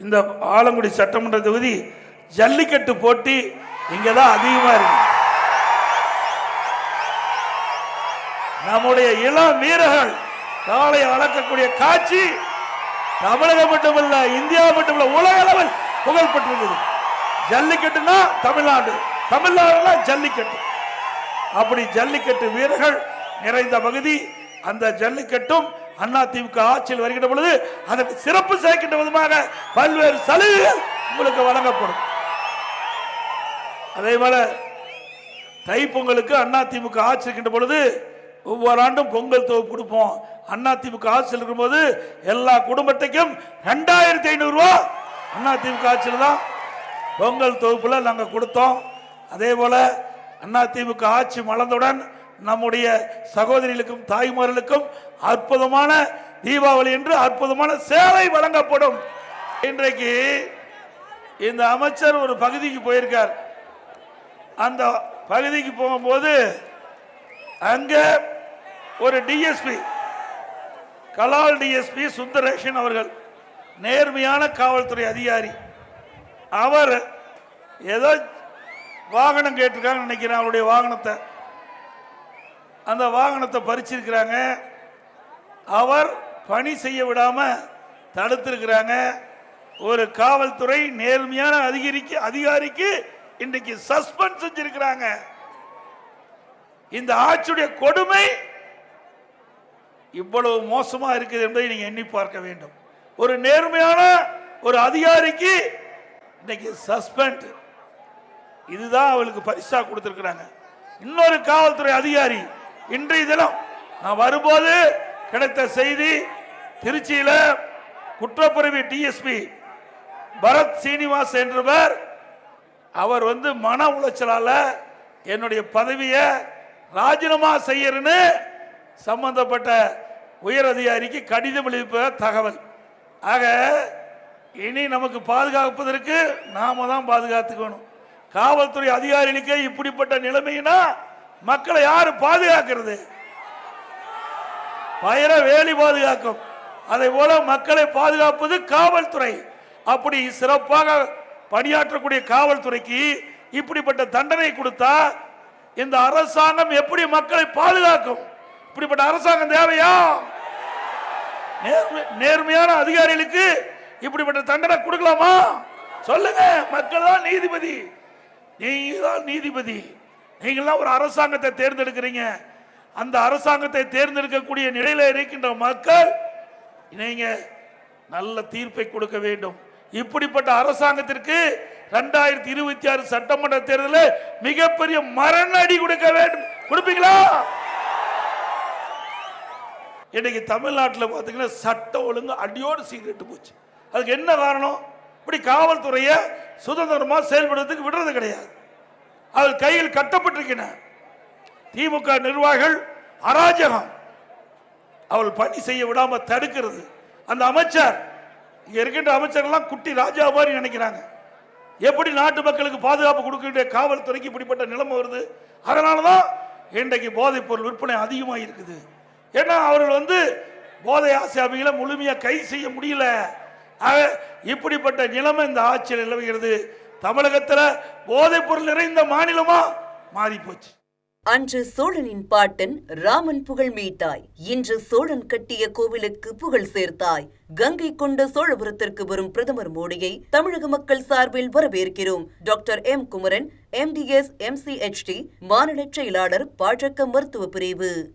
இந்த ஆலங்குடி சட்டமன்ற தொகுதி ஜல்லிக்கட்டு போட்டி இங்கே தான் அதிகமாக இருக்கு. நம்முடைய இளம் வீரர்கள் காலை அளக்கக்கூடிய காட்சி தமிழகம் மட்டுமல்ல இந்தியா மட்டுமல்ல உலக அளவில் புகழ் பெற்றிருக்குது ஜல்லிக்கட்டுனா தமிழ்நாடு. தமிழ்நாடுனா ஜல்லிக்கட்டு. அப்படி ஜல்லிக்கட்டு வீரர்கள் நிறைந்த பகுதி அந்த ஜல்லிக்கட்டும் அண்ணா திமுக ஆட்சியில் வருகின்ற பொழுது அதற்கு சிறப்பு சேர்க்கின்ற விதமாக பல்வேறு சலுகைகள் உங்களுக்கு வழங்கப்படும். அதே போல தைப்பொங்கலுக்கு அண்ணா திமுக ஆட்சி இருக்கின்ற பொழுது ஒவ்வொரு ஆண்டும் பொங்கல் தொகுப்பு கொடுப்போம். அண்ணா திமுக ஆட்சியில் இருக்கும்போது எல்லா குடும்பத்தைக்கும் ரெண்டாயிரத்தி ஐநூறு ரூபா அண்ணா திமுக ஆட்சியில் தான் பொங்கல் தொகுப்புல நாங்கள் கொடுத்தோம். அதே போல அண்ணா திமுக ஆட்சி மலர்ந்தவுடன் நம்முடைய சகோதரிகளுக்கும் தாய்மார்களுக்கும் அற்புதமான தீபாவளி என்று அற்புதமான சேவை வழங்கப்படும். இன்றைக்கு இந்த அமைச்சர் ஒரு பகுதிக்கு போயிருக்கார். அந்த பகுதிக்கு போகும்போது அங்க ஒரு டிஎஸ்பி கலால் டிஎஸ்பி சுந்தரேஷன் அவர்கள் நேர்மையான காவல்துறை அதிகாரி. அவர் ஏதோ வாகனம் கேட்டிருக்காங்கன்னு நினைக்கிறேன் அவருடைய வாகனத்தை. அந்த வாகனத்தை பறிச்சிருக்கிறாங்க. அவர் பணி செய்ய விடாம தடுத்திருக்கிறாங்க. ஒரு காவல்துறை நேர்மையான அதிகாரிக்கு அதிகாரிக்கு இன்றைக்கு சஸ்பெண்ட் செஞ்சிருக்கிறாங்க. இந்த ஆட்சியுடைய கொடுமை இவ்வளவு மோசமா இருக்குது என்பதை நீங்க எண்ணி பார்க்க வேண்டும். ஒரு நேர்மையான ஒரு அதிகாரிக்கு இன்னைக்கு சஸ்பெண்ட். இதுதான் அவளுக்கு பரிசா கொடுத்திருக்கிறாங்க. இன்னொரு காவல்துறை அதிகாரி இன்றைய தினம் நான் வரும்போது கிடைத்த செய்தி திருச்சியில குற்றப்பிரிவு டிஎஸ்பி பரத் சீனிவாஸ் என்றவர் அவர் வந்து மன உளைச்சலால என்னுடைய பதவியை ராஜினாமா செய்யறன்னு சம்பந்தப்பட்ட உயர் அதிகாரிக்கு கடிதம் எழுப்ப தகவல். ஆக இனி நமக்கு பாதுகாப்பதற்கு நாம தான் பாதுகாத்துக்கணும். காவல்துறை அதிகாரிகளுக்கே இப்படிப்பட்ட நிலைமைனா மக்களை யாரு பாதுகாக்கிறது? பயிர வேலி பாதுகாக்கும். அதை போல மக்களை பாதுகாப்பது காவல்துறை. அப்படி சிறப்பாக பணியாற்றக்கூடிய காவல்துறைக்கு இப்படிப்பட்ட தண்டனை கொடுத்தா இந்த அரசாங்கம் எப்படி மக்களை பாதுகாக்கும்? இப்படிப்பட்ட அரசாங்கம் தேவையா? நேர்மையான அதிகாரிகளுக்கு இப்படிப்பட்ட தண்டனை கொடுக்கலாமா? சொல்லுங்க மக்கள் தான் நீதிபதி. நீங்க தான் நீதிபதி. நீங்களாம் ஒரு அரசாங்கத்தை தேர்ந்தெடுக்கிறீங்க. அந்த அரசாங்கத்தை தேர்ந்தெடுக்கக்கூடிய நிலையில இருக்கின்ற மக்கள் நீங்க நல்ல தீர்ப்பை கொடுக்க வேண்டும். இப்படிப்பட்ட அரசாங்கத்திற்கு ரெண்டாயிரத்தி இருபத்தி ஆறு சட்டமன்ற தேர்தலில் மிகப்பெரிய மரண அடி கொடுக்க வேண்டும். கொடுப்பீங்களா? இன்னைக்கு தமிழ்நாட்டில் பார்த்தீங்கன்னா சட்டம் ஒழுங்கு அடியோடு சீக்கிரட்டு போச்சு. அதுக்கு என்ன காரணம்? இப்படி காவல்துறையை சுதந்திரமாக செயல்படுறதுக்கு விடுறது கிடையாது. அவள் கையில் கட்டப்பட்டிருக்கின. திமுக நிர்வாகிகள் அராஜகம். அவள் பணி செய்ய விடாம தடுக்கிறது. அந்த அமைச்சர் இங்க இருக்கின்ற அமைச்சர்கள்லாம் குட்டி ராஜா மாதிரி நினைக்கிறாங்க. எப்படி நாட்டு மக்களுக்கு பாதுகாப்பு கொடுக்க வேண்டிய காவல்துறைக்கு இப்படிப்பட்ட நிலைமை வருது? அதனால தான் இன்றைக்கு போதைப் பொருள் விற்பனை அதிகமாக இருக்குது. ஏன்னா அவர்கள் வந்து போதை ஆசியாபிகளை முழுமையாக கைது செய்ய முடியல. ஆக இப்படிப்பட்ட நிலைமை இந்த ஆட்சியில் நிலவுகிறது. தமிழகத்துல போதைப் பொருள் நிறைந்த மாநிலமா மாறி போச்சு அன்று சோழனின் பாட்டன் ராமன் புகழ் மீட்டாய். இன்று சோழன் கட்டிய கோவிலுக்கு புகழ் சேர்த்தாய். கங்கை கொண்ட சோழபுரத்திற்கு வரும் பிரதமர் மோடியை தமிழக மக்கள் சார்பில் வரவேற்கிறோம். Doctor M Kumaran MDS MCHD மாநில செயலாளர் பாஜக மருத்துவ பிரிவு.